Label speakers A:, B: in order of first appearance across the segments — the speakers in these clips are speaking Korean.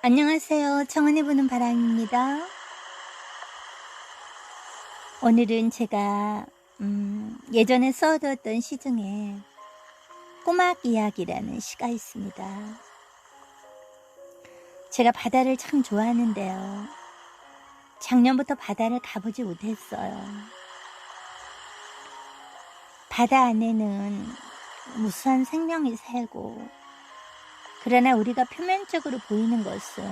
A: 안녕하세요. 청원해 보는 바람입니다. 오늘은 제가 음, 예전에 써두었던 시 중에 꼬막 이야기라는 시가 있습니다. 제가 바다를 참 좋아하는데요. 작년부터 바다를 가보지 못했어요. 바다 안에는 무수한 생명이 살고 그러나 우리가 표면적으로 보이는 것은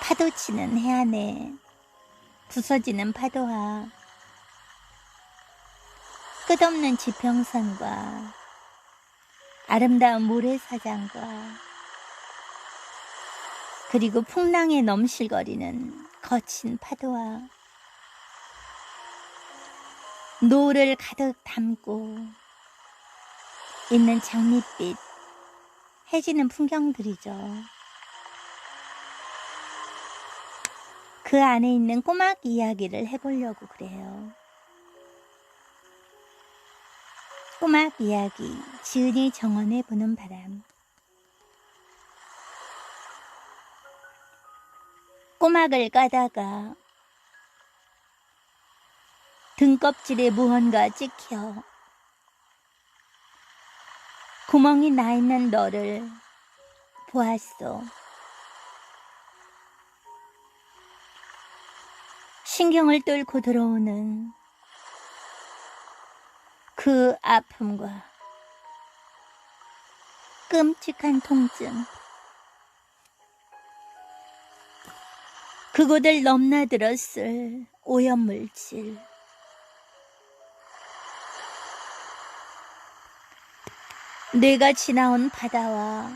A: 파도 치는 해안에 부서지는 파도와 끝없는 지평선과 아름다운 모래사장과 그리고 풍랑에 넘실거리는 거친 파도와 노를 가득 담고 있는 장밋빛 해지는 풍경들이죠. 그 안에 있는 꼬막 이야기를 해보려고 그래요. 꼬막 이야기, 지은이 정원에 부는 바람. 꼬막을 까다가 등껍질에 무언가 찍혀 구멍이 나 있는 너를 보았소. 신경을 뚫고 들어오는 그 아픔과 끔찍한 통증. 그곳을 넘나들었을 오염물질. 내가 지나온 바다와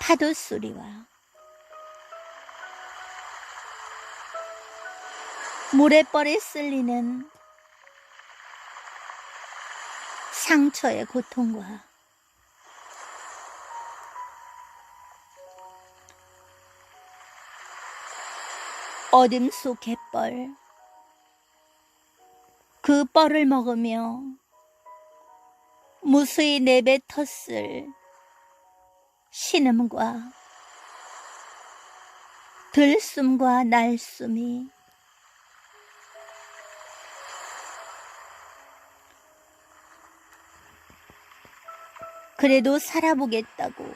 A: 파도 소리와 모래벌에 쓸리는 상처의 고통과 어둠 속 갯벌 그 뻘을 먹으며 무수히 내뱉었을 신음과 들숨과 날숨이 그래도 살아보겠다고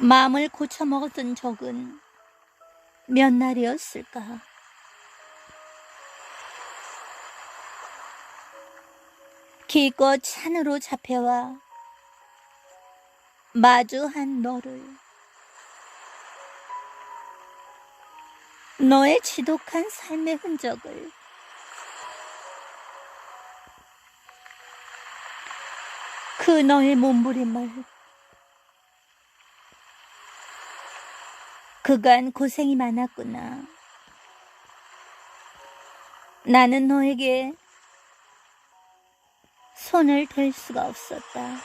A: 마음을 고쳐먹었던 적은 몇 날이었을까? 기껏 산으로 잡혀와 마주한 너를 너의 지독한 삶의 흔적을 그 너의 몸부림을 그간 고생이 많았구나. 나는 너에게 손을 댈 수가 없었다.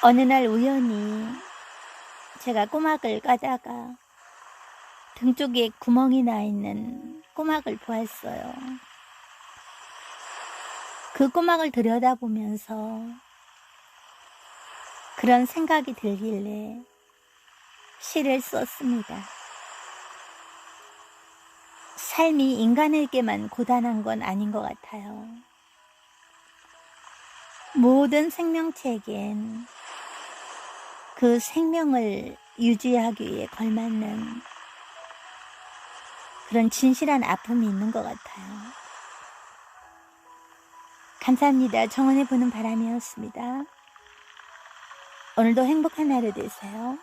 A: 어느 날 우연히 제가 꼬막을 까다가 등 쪽에 구멍이 나 있는 꼬막을 보았어요. 그 꼬막을 들여다보면서 그런 생각이 들길래 시를 썼습니다. 삶이 인간에게만 고단한 건 아닌 것 같아요. 모든 생명체에겐 그 생명을 유지하기 위해 걸맞는 그런 진실한 아픔이 있는 것 같아요. 감사합니다. 정원해 보는 바람이었습니다. 오늘도 행복한 하루 되세요.